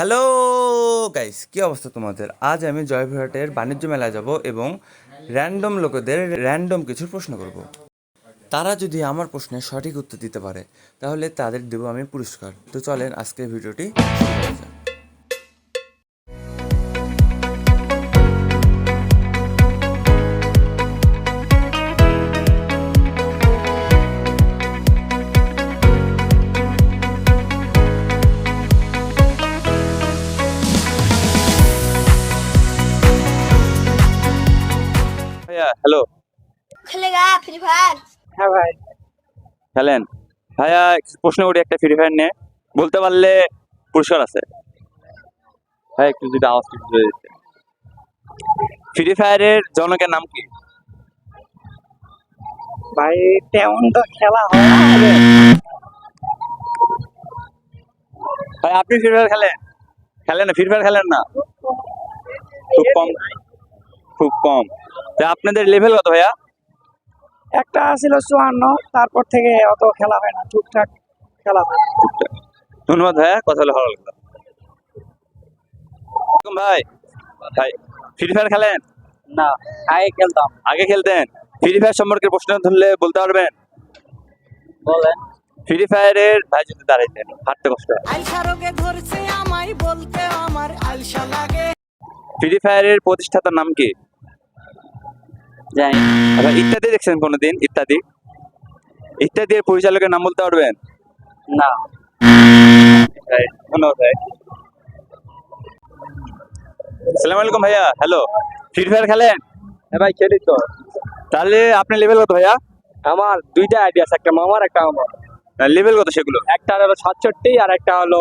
Hello guys কি অবস্থা তোমাদের? আজ আমি জয়পুরহাটের বাণিজ্য মেলায় যাব এবং র্যান্ডম লোকেদের র্যান্ডম কিছু প্রশ্ন করব। তারা যদি আমার প্রশ্নের সঠিক উত্তর দিতে পারে, তাহলে তাদের দেবো আমি পুরস্কার। তো চলেন আজকের ভিডিওটি শুরু করা। ভাইয়া হ্যালো। খেলেগা free fire? হ্যাঁ ভাই। খেলেন? ভাইয়া প্রশ্ন করি একটা ফ্রি ফায়ার নিয়ে। বলতে পারলে পুরস্কার আছে। ভাই একটু যদি আওয়াজ একটু দিতে। ফ্রি ফায়ারের জনকের নাম কি? ভাই তেমন তো খেলা হয় না ভাই। আপনি ফ্রি ফায়ার খেলেন? খেলেন না? ফ্রি ফায়ার খেলেন না? খুব কম। খুব কম। আপনাদের লেভেল কত ভাইয়া? একটা ছিল চুয়ান্ন তারপর থেকে অত খেলা হয় না টুকটাক খেলা হয়। ধন্যবাদ ভাইয়া কথা হলে ভালো লাগল। ভাই ভাই ফ্রি ফায়ার খেলেন? না আগে খেলতাম। আগে খেলতেন? ফ্রি ফায়ার সম্পর্কে প্রশ্ন ধরলে বলতে পারবেন? বলেন। ফ্রি ফায়ারের ভাই যদি দাঁড়াইতেন হাঁটতে কষ্ট ধরছে আমায় বলতে আমার আলসা লাগে। ফ্রি ফায়ারের প্রতিষ্ঠাতার নাম কি? জানি আচ্ছা ইত্যাদি দেখছেন কোনোদিন? ইত্যাদি? ইত্যাদি এর পরিচালকের নাম বলতে পারবেন? না। সালাম আলাইকুম ভাইয়া হ্যালো। ফ্রি ফায়ার খেলেন? হ্যাঁ ভাই খেলি তো। তাহলে আপনার লেভেল কত ভাইয়া? আমার দুইটা আইডিয়া আছে একটা মামার একটা আমার। লেভেল কত সেগুলো? একটা হলো সাতষট্টি আর একটা হলো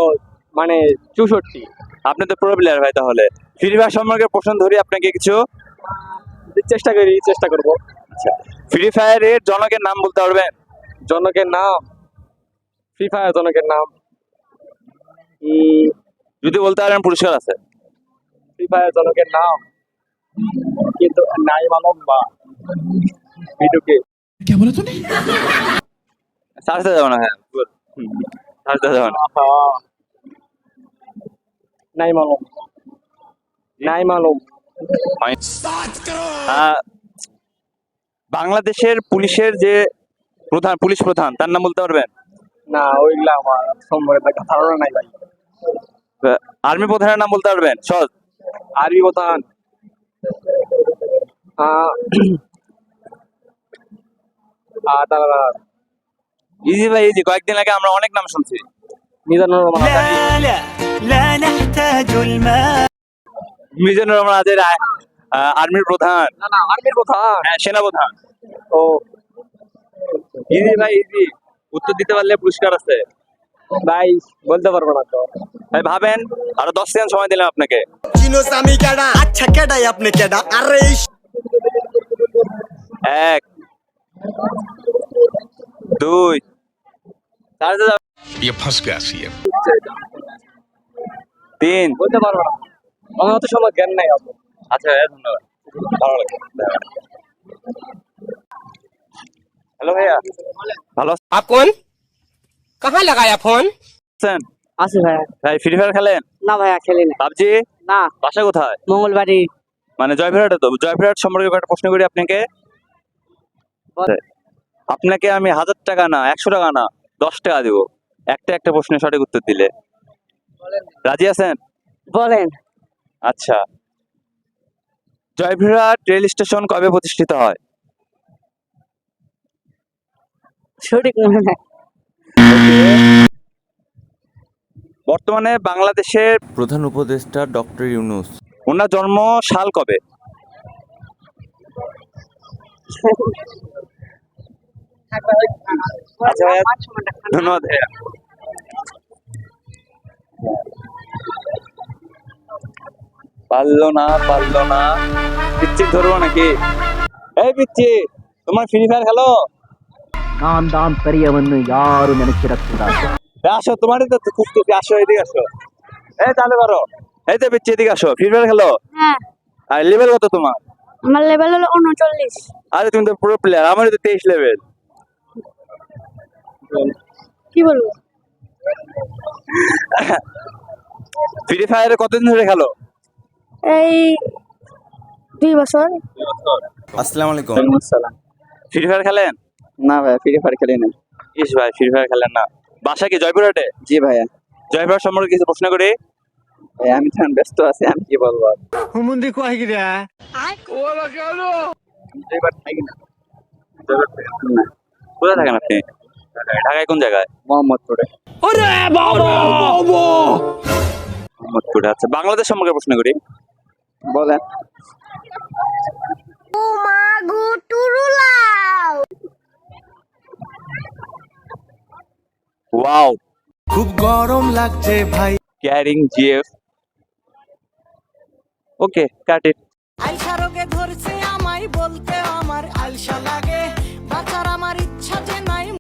মানে চৌষট্টি। আপনি তো প্রো প্লেয়ার ভাই তাহলে। ফ্রি ফায়ার সম্পর্কে প্রশ্ন ধরি আপনাকে কিছু। চেষ্টা করি চেষ্টা করব। আচ্ছা ফ্রি ফায়ারের জনকের নাম বলতে পারবেন? জনকের নাম? ফ্রি ফায়ার জনকের নাম? যদি বলতে পারেন পুরস্কার আছে। ফ্রি ফায়ার জনকের নাম? কিন্তু নাই মালম বা ভিডিওকে কে? বলে সার্চ দেওয়া যাবে না হ্যাঁ সার্চ দেওয়া যাবে না। নাই মালুম নাই মালুম আহ, বাংলাদেশের পুলিশের যে প্রধান পুলিশ প্রধান তার নাম বলতে পারবেন? না ওইগুলা আমার সম্পর্কে একটা ধারণা নাই ভাই। আর্মি প্রধানের নাম বলতে পারবেন? সহজ। আরবি প্রধান। ইজি ভাই ইজি কয়েকদিন আগে আমরা অনেক নাম শুনছি। মিজানুর রহমান। মিজানুর রহমান আজের আর্মির প্রধান না না আর্মির প্রধান হ্যাঁ সেনা প্রধান ও ইজি ভাই ইজি উত্তর দিতে পারলে পুরস্কার আছে ভাই বলতে পারবো না তো ভাই ভাবেন আরো দশ সেকেন্ড সময় দিলাম আপনাকে চিনোস আমি কেডা আচ্ছা কেডাই আপনি কেডা আরে এই এক দুই চার হাজার ये फंस गया सीएम তিন বলতে পারবো না আমার অত সময় জ্ঞান নাই অত। আচ্ছা ভাইয়া ধন্যবাদ। ভালো লাগে। হ্যালো ভাইয়া। ভালো আপ কোন? কাহা লাগায়া ফোন? আছেন? আছি ভাইয়া। ভাই ফ্রি ফায়ার খেলেন? না ভাইয়া খেলি না। পাবজি? না। বাসা কোথায়? মঙ্গলবাড়ি। মানে জয়ফেরাটে তো জয়ফেরাট সম্পর্কে একটা প্রশ্ন করি আপনাকে। আপনাকে আমি হাজার টাকা না একশো টাকা না দশ টাকা দিব। একটা একটা প্রশ্নের সঠিক উত্তর দিলে। রাজি আছেন? বলেন। আচ্ছা। জয়ফিরহাট রেল স্টেশন কবে প্রতিষ্ঠিত হয়? সঠিক বর্তমানে বাংলাদেশের প্রধান উপদেষ্টা ডক্টর ইউনুস। ওনার জন্ম সাল কবে? আচ্ছা ভাইয়া, ধন্যবাদ পারল না পারল না। পিচ্ছি ধরবো নাকি? এই পিচ্ছি তোমার ফ্রি ফায়ার খেলো? ನಾನ್ দাম ಪರಿಯವನ್ನು ಯಾರು ನೆನಪಿರக்கூடாது আসো তোমারই তো খুঁজতেছি আসো এদিকে আসো। এই তাহলে পারো। এই তো পিচ্ছি এদিকে আসো। ফ্রি ফায়ার খেলো? হ্যাঁ। আর লেভেল কত তোমার? আমার লেভেল হলো উনচল্লিশ। আরে তুমি তো প্রো প্লেয়ার আমারই তো তেইশ লেভেল কি বলব? ফ্রি ফায়ারে কতদিন ধরে খেলো? এই দুই বছর। আসসালামু আলাইকুম। আসসালাম। ফ্রি ফায়ার খেলেন? না ভাই ফ্রি ফায়ার খেলি না ইস ভাই ফ্রি ফায়ার খেলেন না। বাসা কি জয়পুরহাটে জি ভাইয়া। জয়পুরহাট সম্পর্কে কিছু প্রশ্ন করি। আমি তখন ব্যস্ত আছি আমি কি বলব? হুমুন্দি কয় গিরা দুইবার থাকি না। কোথায় থাকেন আপনি? ঢাকায় কোন জায়গায়? মোহাম্মদপুরে। মোহাম্মদপুরে আচ্ছা বাংলাদেশ সম্পর্কে প্রশ্ন করি। বলেন। ওয়াও। খুব গরম লাগছে ভাই। Carrying GF. ওকে কাট ইট। আলসা রোগে ধরছে আমায় বলতে আমার আলসা লাগে। বাঁচার আমার ইচ্ছা যে